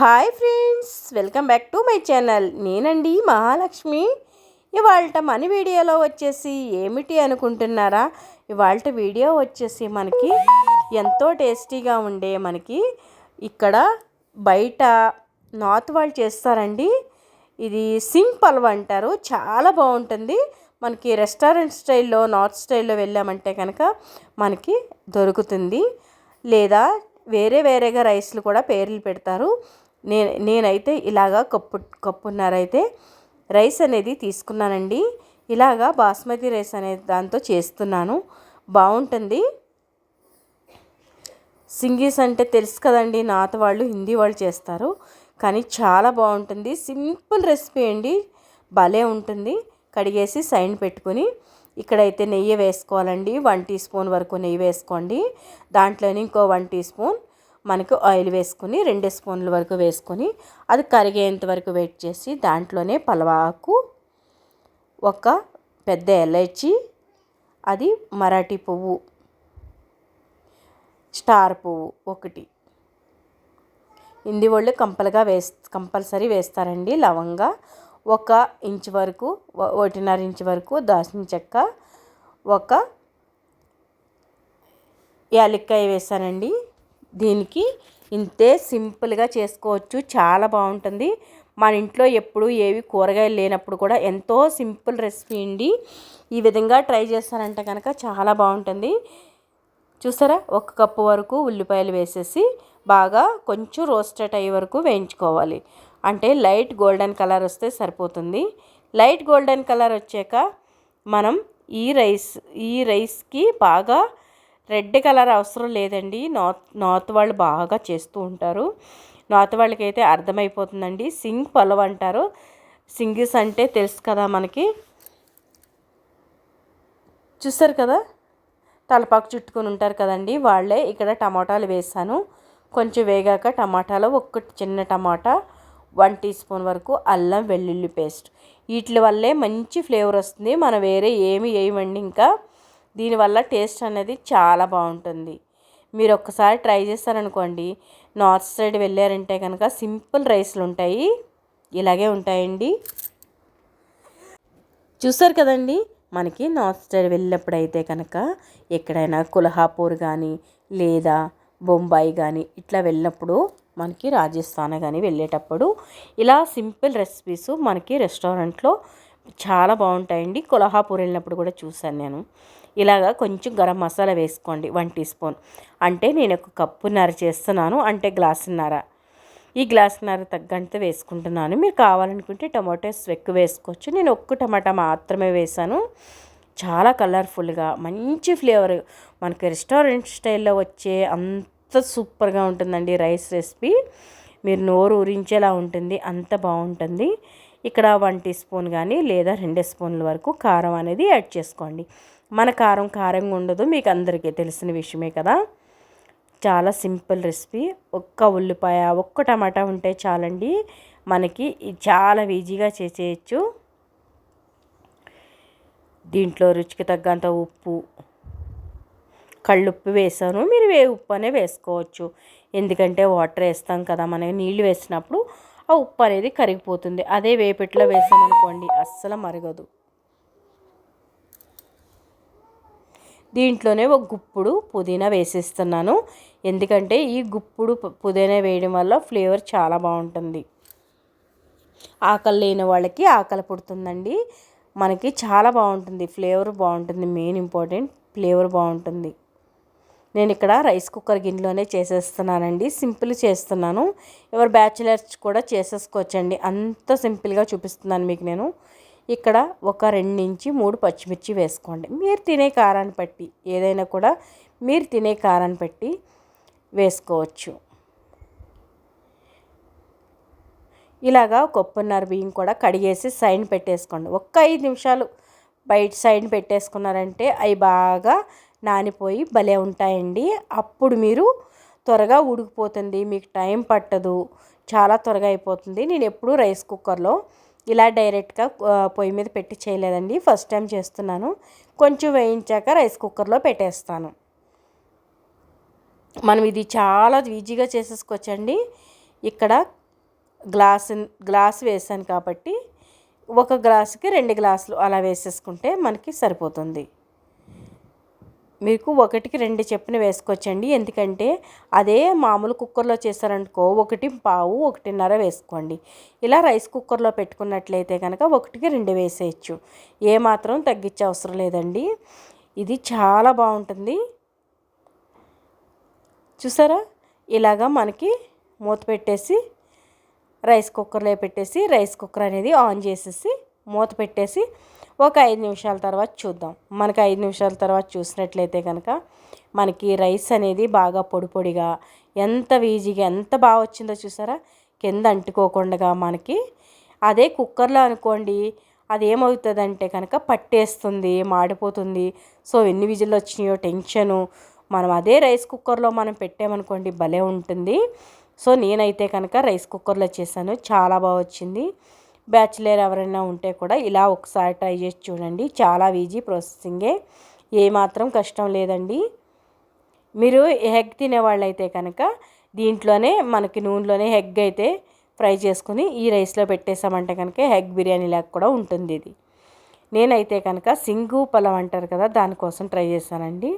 Hi friends welcome back to my channel. నేనండి మహాలక్ష్మి. ఇవాళ మన వీడియోలో వచ్చేసి ఏమిటి అనుకుంటున్నారా? ఇవాళ వీడియో వచ్చేసి మనకి ఎంతో టేస్టీగా ఉండే మనకి ఇక్కడ బయట నార్త్ వాళ్ళు చేస్తారండి. ఇది సింగ్ పల్వ అంటారు. చాలా బాగుంటుంది. మనకి రెస్టారెంట్ స్టైల్లో నార్త్ స్టైల్లో వెళ్ళామంటే కనుక మనకి దొరుకుతుంది. లేదా వేరే వేరేగా రైస్లు కూడా పేర్లు పెడతారు. నేను నేనైతే ఇలాగా కప్పు కప్పున్నారైతే రైస్ అనేది తీసుకున్నానండి. ఇలాగా బాస్మతి రైస్ అనే దాంతో చేస్తున్నాను. బాగుంటుంది సింగీస్ అంటే తెలుసు కదండి నాత వాళ్ళు హిందీ వాళ్ళు చేస్తారు. కానీ చాలా బాగుంటుంది సింపుల్ రెసిపీ అండి. భలే ఉంటుంది. కడిగేసి సైన్ పెట్టుకుని ఇక్కడైతే నెయ్యి వేసుకోవాలండి. వన్ టీ స్పూన్ వరకు నెయ్యి వేసుకోండి. దాంట్లోనే ఇంకో వన్ టీ స్పూన్ మనకు ఆయిల్ వేసుకొని రెండు స్పూన్ల వరకు వేసుకొని అది కరిగేంత వరకు వెయిట్ చేసి దాంట్లోనే పలవాకు ఒక పెద్ద ఎలైచి అది మరాఠీ పువ్వు స్టార్ పువ్వు ఒకటి. ఇంది వాళ్ళు కంపల్గా వేస్ కంపల్సరీ వేస్తారండి లవంగా. ఒక ఇంచ్ వరకు ఒకటిన్నర ఇంచ్ వరకు దాల్చిన చెక్క ఒక యాలక్కాయ వేసానండి. దీనికి ఇంతే సింపుల్గా చేసుకోవచ్చు. చాలా బాగుంటుంది. మన ఇంట్లో ఎప్పుడు ఏవి కూరగాయలు లేనప్పుడు కూడా ఎంతో సింపుల్ రెసిపీ అండి. ఈ విధంగా ట్రై చేస్తారంటే కనుక చాలా బాగుంటుంది. చూసారా? ఒక కప్పు వరకు ఉల్లిపాయలు వేసేసి బాగా కొంచెం రోస్టెడ్ అయ్యే వరకు వేయించుకోవాలి. అంటే లైట్ గోల్డెన్ కలర్ వస్తే సరిపోతుంది. లైట్ గోల్డెన్ కలర్ వచ్చాక మనం ఈ రైస్ ఈ రైస్కి బాగా రెడ్ కలర్ అవసరం లేదండి. నార్త్ నార్త్ వాళ్ళు బాగా చేస్తూ ఉంటారు. నార్త్ వాళ్ళకి అయితే అర్థమైపోతుందండి. సింగ్ పొలం అంటారు. సింగిస్ అంటే తెలుసు కదా మనకి. చూస్తారు కదా? తలపాకు చుట్టుకొని ఉంటారు కదండి. వాళ్ళే ఇక్కడ టమాటాలు వేసాను కొంచెం వేగాక టమాటాలో ఒక్క చిన్న టమాటా వన్ టీ స్పూన్ వరకు అల్లం వెల్లుల్లి పేస్ట్. వీటి వల్లే మంచి ఫ్లేవర్ వస్తుంది. మనం వేరే ఏమి వేయమండి ఇంకా. దీనివల్ల టేస్ట్ అనేది చాలా బాగుంటుంది. మీరు ఒక్కసారి ట్రై చేస్తారనుకోండి నార్త్ సైడ్ వెళ్ళారంటే కనుక సింపుల్ రైస్లు ఉంటాయి ఇలాగే ఉంటాయండి. చూసారు కదండి మనకి నార్త్ సైడ్ వెళ్ళినప్పుడు అయితే కనుక ఎక్కడైనా కుల్హాపూర్ కానీ లేదా బొంబాయి కానీ ఇట్లా వెళ్ళినప్పుడు మనకి రాజస్థాన్ కానీ వెళ్ళేటప్పుడు ఇలా సింపుల్ రెసిపీస్ మనకి రెస్టారెంట్లో చాలా బాగుంటాయండి. కొల్హాపూర్ వెళ్ళినప్పుడు కూడా చూశాను నేను. ఇలాగా కొంచెం గరం మసాలా వేసుకోండి వన్ టీ స్పూన్. అంటే నేను ఒక కప్పున్నర చేస్తున్నాను అంటే గ్లాసున్నర. ఈ గ్లాసున్నర తగ్గంత వేసుకుంటున్నాను. మీరు కావాలనుకుంటే టమాటోస్ ఎక్కువ వేసుకోవచ్చు. నేను ఒక్క టమాటా మాత్రమే వేసాను. చాలా కలర్ఫుల్గా మంచి ఫ్లేవర్. మనకి రెస్టారెంట్ స్టైల్లో వచ్చే అంత సూపర్గా ఉంటుందండి రైస్ రెసిపీ. మీరు నోరు ఊరించేలా ఉంటుంది అంత బాగుంటుంది. ఇక్కడ వన్ టీ స్పూన్ కానీ లేదా రెండు స్పూన్ల వరకు కారం అనేది యాడ్ చేసుకోండి. మన కారం కారంగా ఉండదు మీకు అందరికీ తెలిసిన విషయమే కదా. చాలా సింపుల్ రెసిపీ. ఒక్క ఉల్లిపాయ ఒక్క టమాటా ఉంటే చాలండి. మనకి చాలా ఈజీగా చేసేయచ్చు. దీంట్లో రుచికి తగ్గంత ఉప్పు కళ్ళుప్పు వేసాను. మీరు వే ఉప్పు అనే వేసుకోవచ్చు. ఎందుకంటే వాటర్ వేస్తాం కదా మనకి నీళ్ళు వేసినప్పుడు ఆ ఉప్పు అనేది కరిగిపోతుంది. అదే వేపెట్లో వేసామనుకోండి అస్సలు మరగదు. దీంట్లోనే ఒక గుప్పుడు పుదీనా వేసేస్తున్నాను. ఎందుకంటే ఈ గుప్పుడు పుదీనా వేయడం వల్ల ఫ్లేవర్ చాలా బాగుంటుంది. ఆకలి లేని వాళ్ళకి ఆకలి పుడుతుందండి. మనకి చాలా బాగుంటుంది. ఫ్లేవర్ బాగుంటుంది. మెయిన్ ఇంపార్టెంట్ ఫ్లేవర్ బాగుంటుంది. నేను ఇక్కడ రైస్ కుక్కర్ గిన్నెలోనే చేసేస్తున్నానండి. సింపుల్ చేస్తున్నాను. ఎవరు బ్యాచిలర్స్ కూడా చేసేసుకోవచ్చండి. అంత సింపుల్గా చూపిస్తున్నాను మీకు నేను. ఇక్కడ ఒక రెండు నుంచి మూడు పచ్చిమిర్చి వేసుకోండి. మీరు తినే కారాన్ని బట్టి ఏదైనా కూడా మీరు తినే కారాన్ని బట్టి వేసుకోవచ్చు. ఇలాగా కొప్పున్నర బియ్యం కూడా కడిగేసి సైడ్ పెట్టేసుకోండి. ఒక్క ఐదు నిమిషాలు బయట సైడ్ పెట్టేసుకున్నారంటే అవి బాగా నానిపోయి భలే ఉంటాయండి. అప్పుడు మీరు త్వరగా ఉడికిపోతుంది. మీకు టైం పట్టదు. చాలా త్వరగా అయిపోతుంది. నేను ఎప్పుడూ రైస్ కుక్కర్లో ఇలా డైరెక్ట్గా పొయ్యి మీద పెట్టి చేయలేదండి. ఫస్ట్ టైం చేస్తున్నాను. కొంచెం వేయించాక రైస్ కుక్కర్లో పెట్టేస్తాను. మనం ఇది చాలా ఈజీగా చేసేసుకోవచ్చండి. ఇక్కడ గ్లాస్ గ్లాస్ వేసాను కాబట్టి ఒక గ్లాసుకి రెండు గ్లాసులు అలా వేసేసుకుంటే మనకి సరిపోతుంది. మీకు ఒకటికి రెండు చెప్పున వేసుకోవచ్చండి. ఎందుకంటే అదే మామూలు కుక్కర్లో చేశారనుకో ఒకటి పావు ఒకటిన్నర వేసుకోండి. ఇలా రైస్ కుక్కర్లో పెట్టుకున్నట్లయితే కనుక ఒకటికి రెండు వేసేయచ్చు. ఏమాత్రం తగ్గించే అవసరం లేదండి. ఇది చాలా బాగుంటుంది. చూసారా? ఇలాగా మనకి మూత పెట్టేసి రైస్ కుక్కర్లో పెట్టేసి రైస్ కుక్కర్ అనేది ఆన్ చేసేసి మూత పెట్టేసి ఒక ఐదు నిమిషాల తర్వాత చూద్దాం. మనకి ఐదు నిమిషాల తర్వాత చూసినట్లయితే కనుక మనకి రైస్ అనేది బాగా పొడి పొడిగా ఎంత వీజీగా ఎంత బాగా వచ్చిందో చూసారా? కింద అంటుకోకుండా మనకి అదే కుక్కర్లో అనుకోండి అది ఏమవుతుందంటే కనుక పట్టేస్తుంది మాడిపోతుంది. సో ఎన్ని విజిల్లు వచ్చినాయో టెన్షను. మనం అదే రైస్ కుక్కర్లో మనం పెట్టామనుకోండి భలే ఉంటుంది. సో నేనైతే కనుక రైస్ కుక్కర్లో చేశాను. చాలా బాగా వచ్చింది. బ్యాచిలర్ ఎవరైనా ఉంటే కూడా ఇలా ఒకసారి ట్రై చేసి చూడండి. చాలా ఈజీ ప్రాసెసింగే. ఏమాత్రం కష్టం లేదండి. మీరు హెగ్ తినేవాళ్ళైతే కనుక దీంట్లోనే మనకి నూనెలోనే హెగ్ అయితే ఫ్రై చేసుకుని ఈ రైస్లో పెట్టేసామంటే కనుక హెగ్ బిర్యానీ లాగా కూడా ఉంటుంది ఇది. నేనైతే కనుక సింగు పొలం అంటారు కదా దానికోసం ట్రై చేశానండి.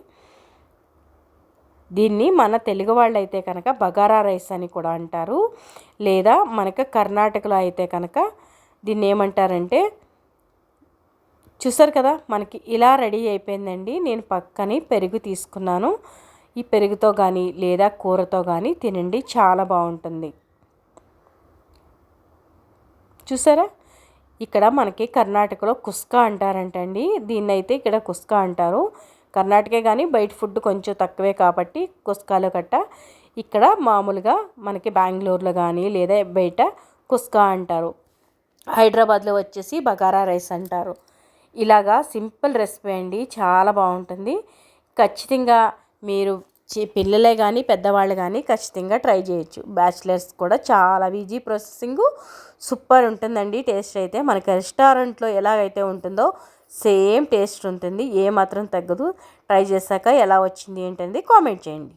దీన్ని మన తెలుగు వాళ్ళు అయితే కనుక బగారా రైస్ అని కూడా అంటారు. లేదా మనకు కర్ణాటకలో అయితే కనుక దీన్ని ఏమంటారంటే చూసారు కదా మనకి ఇలా రెడీ అయిపోయిందండి నేను పక్కని పెరుగు తీసుకున్నాను. ఈ పెరుగుతో కానీ లేదా కూరతో కానీ తినండి చాలా బాగుంటుంది. చూసారా? ఇక్కడ మనకి కర్ణాటకలో కుస్కా అంటారంటండి దీన్ని అయితే ఇక్కడ కుస్కా అంటారు. కర్ణాటకే కానీ బయట ఫుడ్ కొంచెం తక్కువే కాబట్టి కుస్కాలో కట్ట. ఇక్కడ మామూలుగా మనకి బెంగళూరులో కానీ లేదా బయట కుస్కా అంటారు. హైదరాబాద్లో వచ్చేసి బగారా రైస్ అంటారు. ఇలాగా సింపుల్ రెసిపీ అండి. చాలా బాగుంటుంది. ఖచ్చితంగా మీరు పిల్లలే కానీ పెద్దవాళ్ళు కానీ ఖచ్చితంగా ట్రై చేయొచ్చు. బ్యాచిలర్స్ కూడా చాలా ఈజీ ప్రాసెసింగ్. సూపర్ ఉంటుందండి. టేస్ట్ అయితే మనకి రెస్టారెంట్లో ఎలాగైతే ఉంటుందో సేమ్ టేస్ట్ ఉంటుంది. ఏమాత్రం తగ్గదు. ట్రై చేశాక ఎలా వచ్చింది ఏంటంది కామెంట్ చేయండి.